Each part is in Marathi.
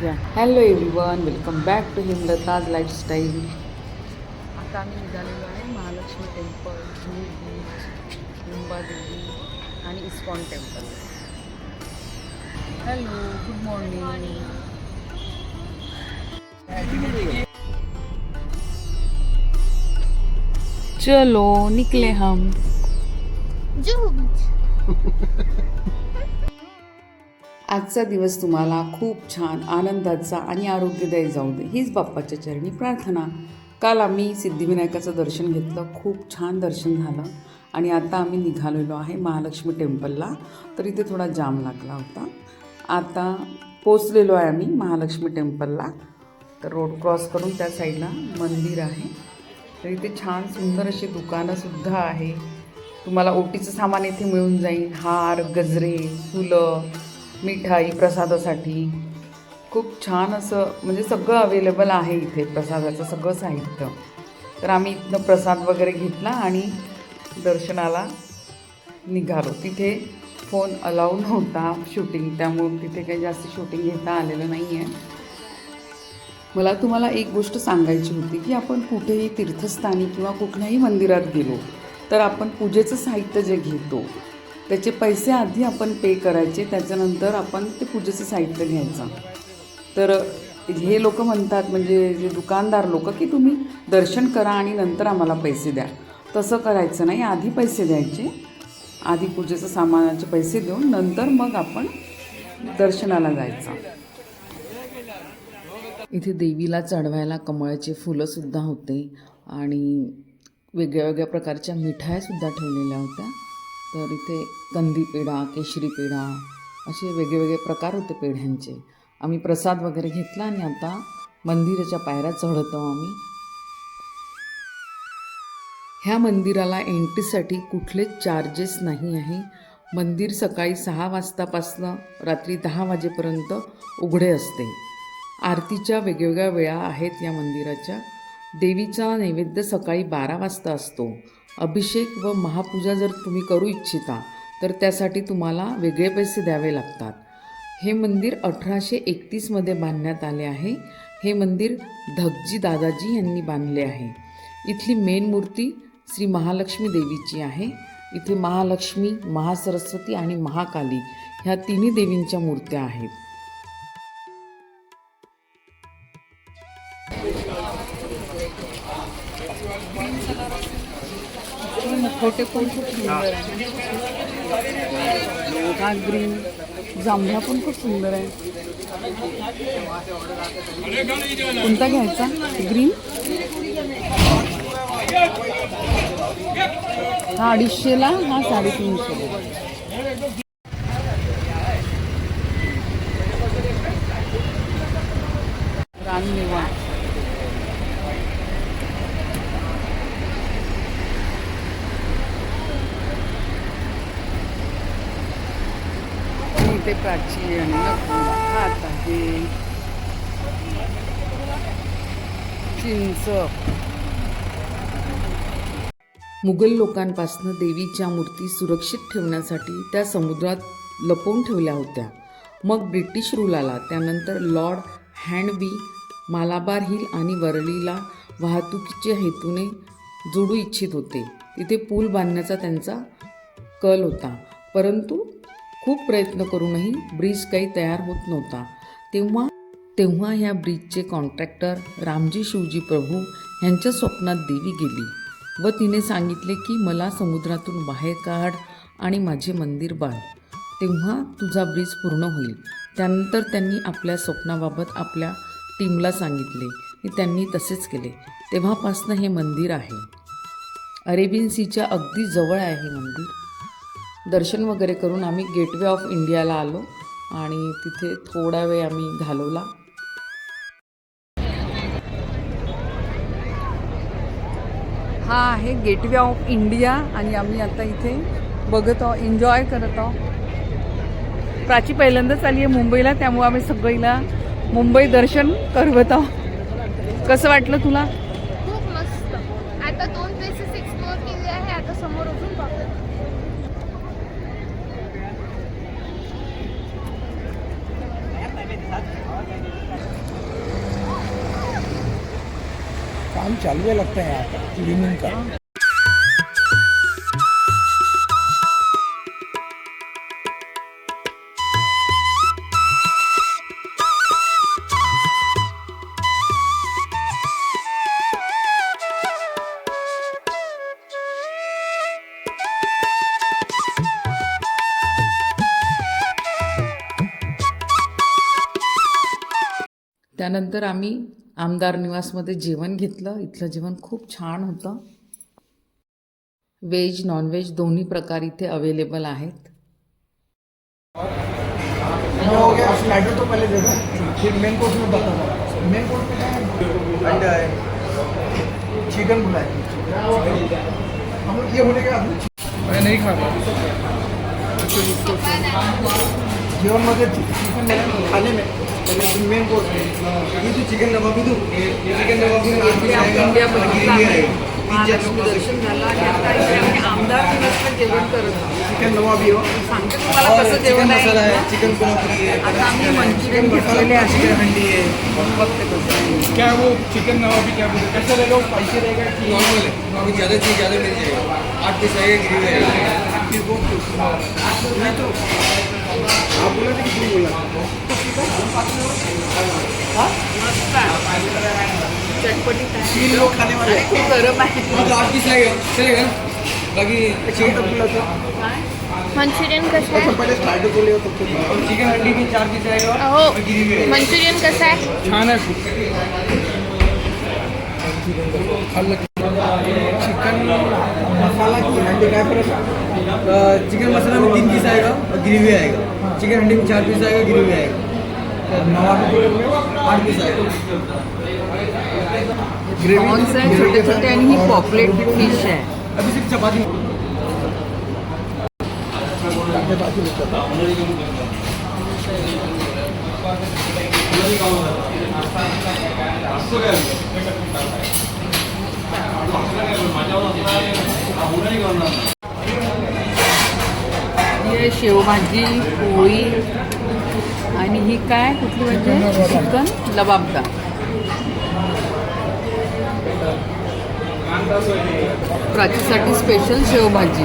घ्या hello everyone welcome back to हिमलताज lifestyle आता आम्ही निघालेलो आहे महालक्ष्मी टेम्पल जुहू बीच मुंबादेवी आणि ISKCON temple hello good morning चलो निकले हम. जुहू बीच आजचा दिवस तुम्हाला खूप छान आनंदाचा आणि आरोग्यदायी जाऊ दे. हीच बाप्पाच्या चरणी प्रार्थना. काल आम्ही सिद्धिविनायकाचं दर्शन घेतलं. खूप छान दर्शन झालं. आणि आता आम्ही निघालेलो आहे महालक्ष्मी टेम्पलला. तर इथे थोडा जाम लागला होता. आता पोचलेलो आहे आम्ही महालक्ष्मी टेम्पलला. तर रोड क्रॉस करून त्या साईडला मंदिर आहे. तर इथे छान सुंदर अशी दुकानंसुद्धा आहे. तुम्हाला ओटीचं सामान इथे मिळून जाईल. हार गजरे फुलं मिठाई प्रसादासाठी. खूप छान असं म्हणजे सगळं अवेलेबल आहे इथे प्रसादाचं सगळं साहित्य. तर आम्ही इथनं प्रसाद वगैरे घेतला आणि दर्शनाला निघालो. तिथे फोन अलाऊ नव्हता शूटिंग त्यामुळे तिथे काही जास्त शूटिंग घेता आलेलं नाही आहे मला तुम्हाला एक गोष्ट सांगायची होती की आपण कुठेही तीर्थस्थानी किंवा कुठल्याही मंदिरात गेलो तर आपण पूजेचं साहित्य जे घेतो त्याचे पैसे आधी आपण पे करायचे त्याच्यानंतर आपण ते पूजेचं साहित्य घ्यायचं. तर हे लोक म्हणतात म्हणजे जे दुकानदार लोक की तुम्ही दर्शन करा आणि नंतर आम्हाला पैसे द्या. तसं करायचं नाही आधी पैसे द्यायचे. आधी पूजेचं सामानाचे पैसे देऊन नंतर मग आपण दर्शनाला जायचं. इथे देवीला चढवायला कमळाचे फुलंसुद्धा होते आणि वेगळ्या वेगळ्या प्रकारच्या मिठायासुद्धा ठेवलेल्या होत्या. तर इथे कंदी पेढा केशरी पेढा असे वेगवेगळे प्रकार होते पेढ्यांचे. आम्ही प्रसाद वगैरे घेतला आणि आता मंदिराच्या पायऱ्या चढतो आम्ही. ह्या मंदिराला एंट्रीसाठी कुठलेच चार्जेस नाही आहे. मंदिर सकाळी सहा वाजतापासनं रात्री दहा वाजेपर्यंत उघडे असते. आरतीच्या वेगवेगळ्या वेळा आहेत या मंदिराच्या. देवीचा नैवेद्य सकाळी बारा वाजता असतो. अभिषेक व महापूजा जर तुम्ही करू इच्छिता तर त्यासाठी तुम्हाला वेगळे पैसे द्यावे लागतात. हे मंदिर अठराशे एकतीसमध्ये बांधण्यात आले आहे. हे मंदिर धगजी दादाजी यांनी बांधले आहे. इथली मेन मूर्ती श्री महालक्ष्मी देवीची आहे. इथे महालक्ष्मी महासरस्वती आणि महाकाली ह्या तिन्ही देवींच्या मूर्त्या आहेत. छोटे पण खूप सुंदर आहे. हा ग्रीन जांभळा पण खूप सुंदर आहे. कोणता घ्यायचा? ग्रीन? हा अडीचशेला हा साडेतीनशे रानमेवा ते प्राची आणि हात आहे चिंच. मुघल लोकांपासून देवीच्या मूर्ती सुरक्षित ठेवण्यासाठी त्या समुद्रात लपवून ठेवल्या होत्या. मग ब्रिटिश रूल आला त्यानंतर लॉर्ड हँडबी मालाबार हिल आणि वरळीला वाहतुकीच्या हेतूने जोडू इच्छित होते. तिथे पूल बांधण्याचा त्यांचा कल होता. परंतु खूप प्रयत्न करूनही ब्रिज काही तयार होत नव्हता. तेव्हा तेव्हा ह्या ब्रिजचे कॉन्ट्रॅक्टर रामजी शिवजी प्रभू यांच्या स्वप्नात देवी गेली व तिने सांगितले की मला समुद्रातून बाहेर काढ आणि माझे मंदिर बांध. तेव्हा तुझा ब्रिज पूर्ण होईल. त्यानंतर त्यांनी आपल्या स्वप्नाबाबत आपल्या टीमला सांगितले. की त्यांनी तसेच केले. तेव्हापासनं हे मंदिर आहे. अरेबियन सीच्या अगदी जवळ आहे हे मंदिर. दर्शन वगैरे करून आम्ही गेटवे ऑफ इंडियाला आलो आणि तिथे थोडा वेळ आम्ही घालवला. हा आहे गेटवे ऑफ इंडिया आणि आम्ही आता इथे बघत आहोत एन्जॉय करत आहोत. प्राची पहिल्यांदाच आली आहे मुंबईला त्यामुळे आम्ही सगळीला मुंबई दर्शन करवत आहोत. कसं वाटलं तुला खूप मस्त आता दोन प्लेसेस एक्सप्लोअर केले आहे आता समोर अजून बाकी काम चालू है लगता है यहाँ पर क्लीनिंग का त्यानंतर आम्ही आमदार निवासमध्ये जेवण घेतलं. इथलं जेवण खूप छान होतं. व्हेज नॉनव्हेज दोन्ही प्रकार इथे अवेलेबल आहेत. चिकन जीवनमध्ये चिकन खाने में चिकन क्या वो चिकन नवाबी क्या बोलते कैसा रहेगा स्पाइसी रहेगा कि नॉर्मल है? अभी ज़्यादा चाहिए ज़्यादा मिल जाएगा आठ पीस आएगा ग्रेवी आप बोला था कि तुम बोला तीन लोग खाने वाले हैं। खूप आहे हाँ आठ पीस आएगा चलेगा बाकी चिकन बोला था मंचुरियन कसं आहे पहले स्लाइडर बोले हो तो चिकन हंडी की चार पीस आएगा आएगा मंचुरियन कसं आहे छान है चिकन मसाला की हंडी काय फरक चिकन मसाला में तीन पीस आएगा और ग्रेवी आएगा। चिकन हंडी में चार पीस आएगा ग्रेवी आएगा। नवाबी आठ पीस आएगा। छोटे छोटे आणि ही? पॉपलेट फ़िश आहे अभी सिर्फ़ चपाती। शेवभाजी पोळी. आणि ही काय? कुठली म्हणजे चिकन लबाबदार प्राचीसाठी स्पेशल शेवभाजी.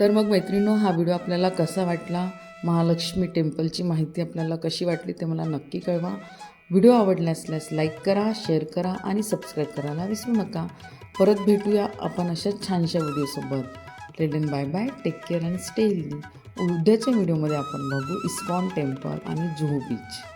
तर मग मैत्रिणो हा व्हिडिओ आपल्याला कसा वाटला? महालक्ष्मी टेम्पलची माहिती आपल्याला कशी वाटली ते मला नक्की कळवा. व्हिडिओ आवडला असल्यास लाईक करा शेअर करा आणि सबस्क्राईब करायला विसरू नका. परत भेटूया आपण अशाच छानशा व्हिडिओसोबत. रेडन bye bye take care and stay healthy उद्याच्या व्हिडिओमध्ये आपण बघू इस्कॉन टेम्पल आणि जुहू बीच.